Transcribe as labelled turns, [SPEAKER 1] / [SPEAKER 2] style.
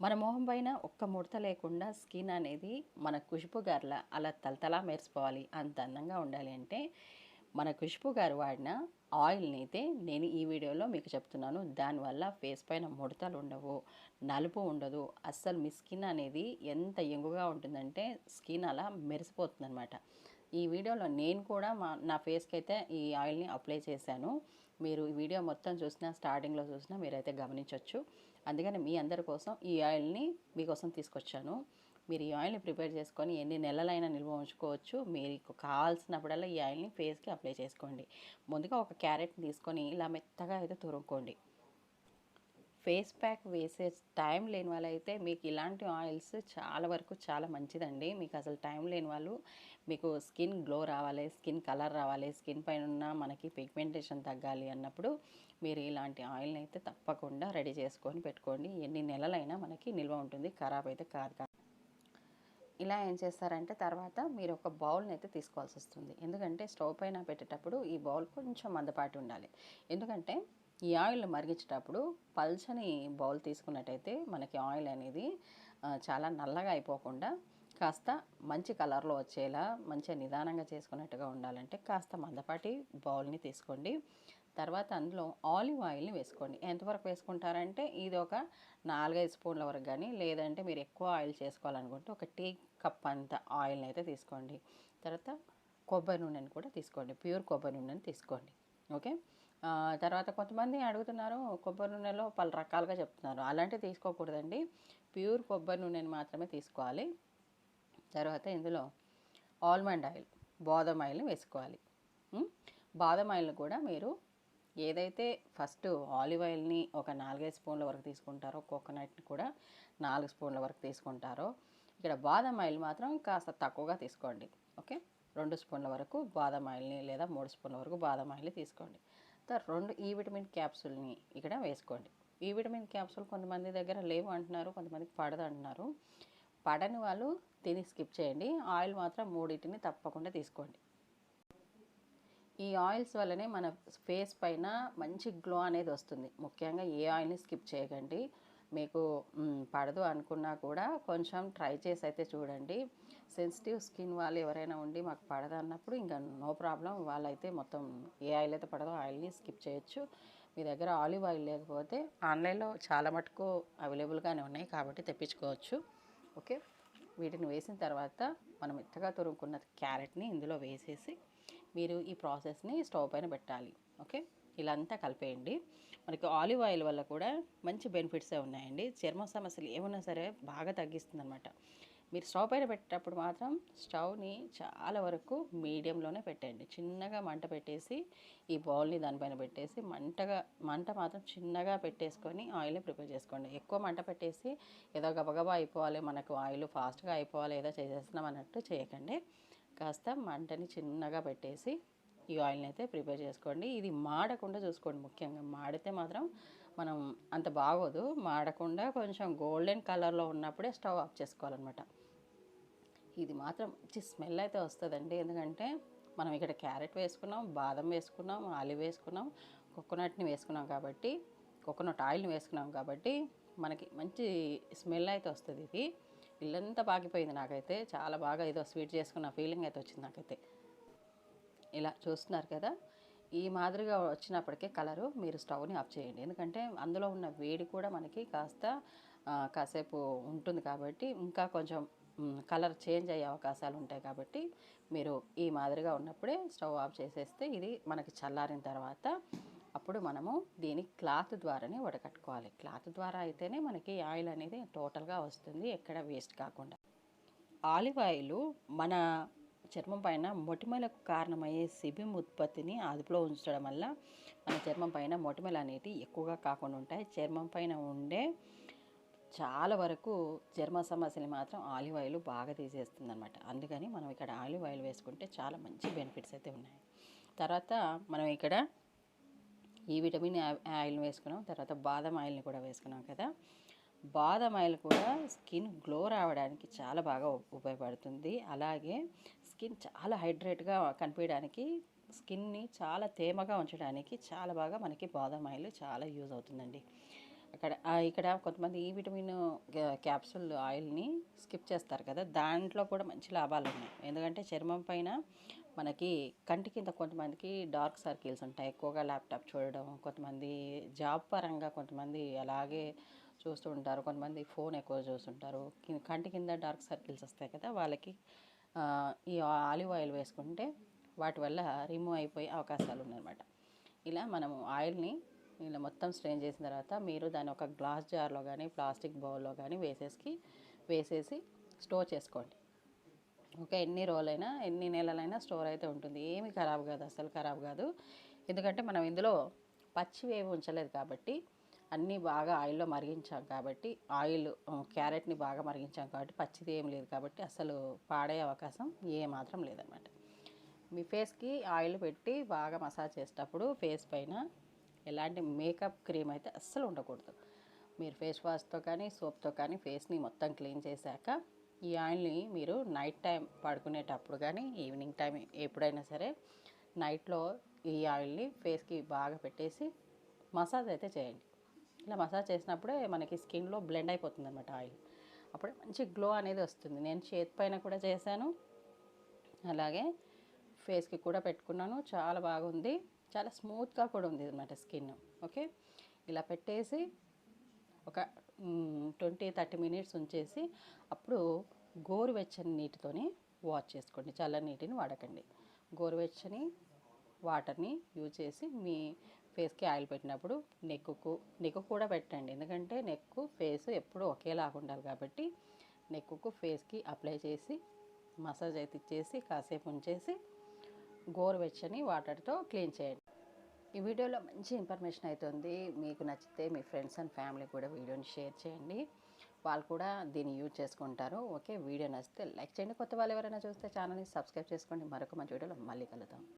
[SPEAKER 1] మన మొహం పైన ఒక్క ముడత లేకుండా స్కిన్ అనేది మన కుషుపు గారిల అలా తలతలా మెరిసిపోవాలి. అంత అందంగా ఉండాలి అంటే మన కుషుపు గారు వాడిన ఆయిల్ని అయితే నేను ఈ వీడియోలో మీకు చెప్తున్నాను. దానివల్ల ఫేస్ పైన ముడతలు ఉండవు నలుపు ఉండదు. అస్సలు మీ స్కిన్ అనేది ఎంత ఎంగుగా ఉంటుందంటే స్కిన్ అలా మెరిసిపోతుందనమాట ఈ వీడియోలో నేను కూడా మా నా ఫేస్కి అయితే ఈ ఆయిల్ని అప్లై చేశాను. మీరు ఈ వీడియో మొత్తం చూసినా స్టార్టింగ్లో చూసినా మీరైతే గమనించవచ్చు అందుకని మీ అందరి కోసం ఈ ఆయిల్ని మీకోసం తీసుకొచ్చాను. మీరు ఈ ఆయిల్ని ప్రిపేర్ చేసుకొని ఎన్ని నెలలైనా నిల్వ ఉంచుకోవచ్చు. మీకు కావాల్సినప్పుడల్లా ఈ ఆయిల్ని ఫేస్కి అప్లై చేసుకోండి. ముందుగా ఒక క్యారెట్ని తీసుకొని ఇలా మెత్తగా అయితే తురుముకోండి. ఫేస్ ప్యాక్ వేసే టైం లేని వాళ్ళైతే మీకు ఇలాంటి ఆయిల్స్ చాలా వరకు చాలా మంచిదండి. మీకు అసలు టైం లేని వాళ్ళు మీకు స్కిన్ గ్లో రావాలి స్కిన్ కలర్ రావాలి స్కిన్ పైన ఉన్న మనకి పిగ్మెంటేషన్ తగ్గాలి అన్నప్పుడు మీరు ఇలాంటి ఆయిల్ని అయితే తప్పకుండా రెడీ చేసుకొని పెట్టుకోండి. ఎన్ని నెలలైనా మనకి నిల్వ ఉంటుంది ఖరాబ్ అయితే కాదు కాదు ఇలా ఏం చేస్తారంటే తర్వాత మీరు ఒక బౌల్ని అయితే తీసుకోవాల్సి వస్తుంది. ఎందుకంటే స్టవ్ పైన పెట్టేటప్పుడు ఈ బౌల్ కొంచెం మందపాటి ఉండాలి. ఎందుకంటే ఈ ఆయిల్ మరిగించేటప్పుడు పల్చని బౌల్ తీసుకున్నట్టయితే మనకి ఆయిల్ అనేది చాలా నల్లగా అయిపోకుండా కాస్త మంచి కలర్లో వచ్చేలా మంచిగా నిదానంగా చేసుకున్నట్టుగా ఉండాలంటే కాస్త మందపాటి బౌల్ని తీసుకోండి. తర్వాత అందులో ఆలివ్ ఆయిల్ని వేసుకోండి. ఎంతవరకు వేసుకుంటారంటే ఇది ఒక నాలుగైదు స్పూన్ల వరకు కానీ లేదంటే మీరు ఎక్కువ ఆయిల్ చేసుకోవాలనుకుంటే ఒక టీ కప్ అంత ఆయిల్ని అయితే తీసుకోండి. తర్వాత కొబ్బరి నూనెని కూడా తీసుకోండి. ప్యూర్ కొబ్బరి నూనెని తీసుకోండి. ఓకే? తర్వాత కొంతమంది అడుగుతున్నారు కొబ్బరి నూనెలో పలు రకాలుగా చెప్తున్నారు. అలాంటివి తీసుకోకూడదండి. ప్యూర్ కొబ్బరి నూనెని మాత్రమే తీసుకోవాలి. తర్వాత ఇందులో ఆల్మండ్ ఆయిల్ బాదం ఆయిల్ని వేసుకోవాలి. బాదం ఆయిల్ని కూడా మీరు ఏదైతే ఫస్ట్ ఆలివ్ ఆయిల్ని ఒక నాలుగైదు స్పూన్ల వరకు తీసుకుంటారో కోకోనట్ని కూడా నాలుగు స్పూన్ల వరకు తీసుకుంటారో ఇక్కడ బాదం ఆయిల్ మాత్రం కాస్త తక్కువగా తీసుకోండి. ఓకే? రెండు స్పూన్ల వరకు బాదం ఆయిల్ని లేదా మూడు స్పూన్ల వరకు బాదం ఆయిల్ని తీసుకోండి. రెండు ఈ విటమిన్ క్యాప్సూల్ని ఇక్కడ వేసుకోండి. ఈ విటమిన్ క్యాప్సూల్ కొంతమంది దగ్గర లేవు అంటున్నారు కొంతమందికి పడదు అంటున్నారు. పడని వాళ్ళు తిని స్కిప్ చేయండి. ఆయిల్ మాత్రం మూడింటిని తప్పకుండా తీసుకోండి. ఈ ఆయిల్స్ వల్లనే మన ఫేస్ పైన మంచి గ్లో అనేది వస్తుంది. ముఖ్యంగా ఏ ఆయిల్ని స్కిప్ చేయకండి. మీకు పడదు అనుకున్నా కూడా కొంచెం ట్రై చేసి అయితే చూడండి. సెన్సిటివ్ స్కిన్ వాళ్ళు ఎవరైనా ఉండి మాకు పడదు అన్నప్పుడు ఇంకా నో ప్రాబ్లం. వాళ్ళైతే మొత్తం ఏ ఆయిల్ అయితే పడదో ఆయిల్ని స్కిప్ చేయొచ్చు. మీ దగ్గర ఆలివ్ ఆయిల్ లేకపోతే ఆన్లైన్లో చాలా మటుకు అవైలబుల్గానే ఉన్నాయి కాబట్టి తెప్పించుకోవచ్చు. ఓకే? వీటిని వేసిన తర్వాత మనం మెత్తగా తురుముకున్న క్యారెట్ని ఇందులో వేసేసి మీరు ఈ ప్రాసెస్ని స్టవ్ పైన పెట్టాలి. ఓకే? ఇలా అంతా కలిపేయండి. మనకి ఆలివ్ ఆయిల్ వల్ల కూడా మంచి బెనిఫిట్సే ఉన్నాయండి. చర్మ సమస్యలు ఏమైనా సరే బాగా తగ్గిస్తుంది అనమాట మీరు స్టవ్ పైన పెట్టేటప్పుడు మాత్రం స్టవ్ని చాలా వరకు మీడియంలోనే పెట్టండి చిన్నగా మంట పెట్టేసి ఈ బౌల్ని దానిపైన పెట్టేసి మంటగా మంట మాత్రం చిన్నగా పెట్టేసుకొని ఆయిల్ని ప్రిపేర్ చేసుకోండి. ఎక్కువ మంట పెట్టేసి ఏదో గబగబా అయిపోవాలి మనకు ఆయిల్ ఫాస్ట్గా అయిపోవాలి ఏదో చేసేస్తున్నాం అన్నట్టు చేయకండి. కాస్త మంటని చిన్నగా పెట్టేసి ఈ ఆయిల్ని అయితే ప్రిపేర్ చేసుకోండి. ఇది మాడకుండా చూసుకోండి ముఖ్యంగా. మాడితే మాత్రం మనం అంత బాగోదు. మాడకుండా కొంచెం గోల్డెన్ కలర్లో ఉన్నప్పుడే స్టవ్ ఆఫ్ చేసుకోవాలన్నమాట. ఇది మాత్రం మంచి స్మెల్ అయితే వస్తుందండి. ఎందుకంటే మనం ఇక్కడ క్యారెట్ వేసుకున్నాం బాదం వేసుకున్నాం ఆలివ్ వేసుకున్నాం కోకోనట్ని వేసుకున్నాం కాబట్టి కోకోనట్ ఆయిల్ని వేసుకున్నాం కాబట్టి మనకి మంచి స్మెల్ అయితే వస్తుంది ఇది. ఇల్లంతా పాకిపోయింది నాకైతే. చాలా బాగా ఏదో స్వీట్ చేసుకున్న ఫీలింగ్ అయితే వచ్చింది నాకైతే. ఇలా చూస్తున్నారు కదా ఈ మాదిరిగా వచ్చినప్పటికే కలరు మీరు స్టవ్ని ఆఫ్ చేయండి. ఎందుకంటే అందులో ఉన్న వేడి కూడా మనకి కాస్త కాసేపు ఉంటుంది కాబట్టి ఇంకా కొంచెం కలర్ చేంజ్ అయ్యే అవకాశాలు ఉంటాయి కాబట్టి మీరు ఈ మాదిరిగా ఉన్నప్పుడే స్టవ్ ఆఫ్ చేసేస్తే ఇది మనకి చల్లారిన తర్వాత అప్పుడు మనము దీన్ని క్లాత్ ద్వారానే వడకట్టుకోవాలి. క్లాత్ ద్వారా అయితేనే మనకి ఆయిల్ అనేది టోటల్గా వస్తుంది ఎక్కడ వేస్ట్ కాకుండా. ఆలివ్ ఆయిల్ మన చర్మం పైన మొటిమలకు కారణమయ్యే సిబిమ్ ఉత్పత్తిని అదుపులో ఉంచడం వల్ల మన చర్మం పైన మొటిమలు అనేవి ఎక్కువగా కాకుండా ఉంటాయి. చర్మం పైన ఉండే చాలా వరకు చర్మ సమస్యలు మాత్రం ఆలివ్ ఆయిల్ బాగా తీసేస్తుంది అనమాట అందుకని మనం ఇక్కడ ఆలివ్ ఆయిల్ వేసుకుంటే చాలా మంచి బెనిఫిట్స్ అయితే ఉన్నాయి. తర్వాత మనం ఇక్కడ ఈ విటమిన్ ఆయిల్ని ఆయిల్ వేసుకున్నాం. తర్వాత బాదం ఆయిల్ని కూడా వేసుకున్నాం కదా. బాదం ఆయిల్ కూడా స్కిన్ గ్లో రావడానికి చాలా బాగా ఉపయోగపడుతుంది. అలాగే స్కిన్ చాలా హైడ్రేట్గా కనిపించడానికి స్కిన్ని చాలా తేమగా ఉంచడానికి చాలా బాగా మనకి బాదం ఆయిల్ చాలా యూజ్ అవుతుందండి. అక్కడ ఇక్కడ కొంతమంది ఈ విటమిన్ క్యాప్సుల్ క్యాప్సూల్ ఆయిల్ని స్కిప్ చేస్తారు కదా దాంట్లో కూడా మంచి లాభాలు ఉన్నాయి. ఎందుకంటే చర్మం పైన మనకి కంటి కింద కొంతమందికి డార్క్ సర్కిల్స్ ఉంటాయి. ఎక్కువగా ల్యాప్టాప్ చూడడం కొంతమంది జాబ్ పరంగా కొంతమంది అలాగే చూస్తూ ఉంటారు. కొంతమంది ఫోన్ ఎక్కువ చూస్తుంటారు. కంటి కింద డార్క్ సర్కిల్స్ వస్తాయి కదా వాళ్ళకి ఈ ఆలివ్ ఆయిల్ వేసుకుంటే వాటి వల్ల రిమూవ్ అయిపోయే అవకాశాలు ఉన్నాయన్నమాట. ఇలా మనము ఆయిల్ని ఇలా మొత్తం స్ట్రెయిన్ చేసిన తర్వాత మీరు దాన్ని ఒక గ్లాస్ జార్లో కానీ ప్లాస్టిక్ బౌల్లో కానీ వేసేసి వేసేసి స్టోర్ చేసుకోండి. ఓకే ఎన్ని రోజులైనా ఎన్ని నెలలైనా స్టోర్ అయితే ఉంటుంది. ఏమి ఖరాబ్ కాదు అసలు ఖరాబ్ కాదు. ఎందుకంటే మనం ఇందులో పచ్చివి ఏమి ఉంచలేదు కాబట్టి అన్నీ బాగా ఆయిల్లో మరిగించాం కాబట్టి ఆయిల్ క్యారెట్ని బాగా మరిగించాం కాబట్టి పచ్చిది ఏం లేదు కాబట్టి అసలు పాడే అవకాశం ఏమాత్రం లేదనమాట. మీ ఫేస్కి ఆయిల్ పెట్టి బాగా మసాజ్ చేసేటప్పుడు ఫేస్ పైన ఎలాంటి మేకప్ క్రీమ్ అయితే అస్సలు ఉండకూడదు. మీరు ఫేస్ వాష్తో కానీ సోప్తో కానీ ఫేస్ని మొత్తం క్లీన్ చేశాక ఈ ఆయిల్ని మీరు నైట్ టైం పడుకునేటప్పుడు కానీ ఈవినింగ్ టైం ఎప్పుడైనా సరే నైట్లో ఈ ఆయిల్ని ఫేస్కి బాగా పెట్టేసి మసాజ్ అయితే చేయండి. ఇలా మసాజ్ చేసినప్పుడే మనకి స్కిన్లో బ్లెండ్ అయిపోతుంది అనమాట ఆయిల్. అప్పుడే మంచి గ్లో అనేది వస్తుంది. నేను చేతి పైన కూడా చేశాను. అలాగే ఫేస్కి కూడా పెట్టుకున్నాను. చాలా బాగుంది. చాలా స్మూత్గా కూడా ఉంది అనమాట స్కిన్. ఓకే? ఇలా పెట్టేసి ఒక ట్వంటీ థర్టీ మినిట్స్ ఉంచేసి అప్పుడు గోరువెచ్చని నీటితోని వాష్ చేసుకోండి. చల్ల నీటిని వాడకండి. గోరువెచ్చని వాటర్ని యూజ్ చేసి మీ ఫేస్కి ఆయిల్ పెట్టినప్పుడు నెక్కు నెక్కు కూడా పెట్టండి. ఎందుకంటే నెక్కు ఫేస్ ఎప్పుడూ ఒకేలాగా ఉండాలి కాబట్టి నెక్కుకు ఫేస్కి అప్లై చేసి మసాజ్ అయితే ఇచ్చేసి కాసేపు ఉంచేసి గోరువెచ్చని వాటర్తో క్లీన్ చేయండి. ఈ వీడియోలో మంచి ఇన్ఫర్మేషన్ అవుతుంది మీకు నచ్చితే మీ ఫ్రెండ్స్ అండ్ ఫ్యామిలీ కూడా వీడియోని షేర్ చేయండి. వాళ్ళు కూడా దీన్ని యూజ్ చేసుకుంటారు. ఓకే? వీడియో నచ్చితే లైక్ చేయండి. కొత్త వాళ్ళు ఎవరైనా చూస్తే ఛానల్ని సబ్స్క్రైబ్ చేసుకోండి. మరొక మంచి వీడియోలో మళ్ళీ కలుద్దాం.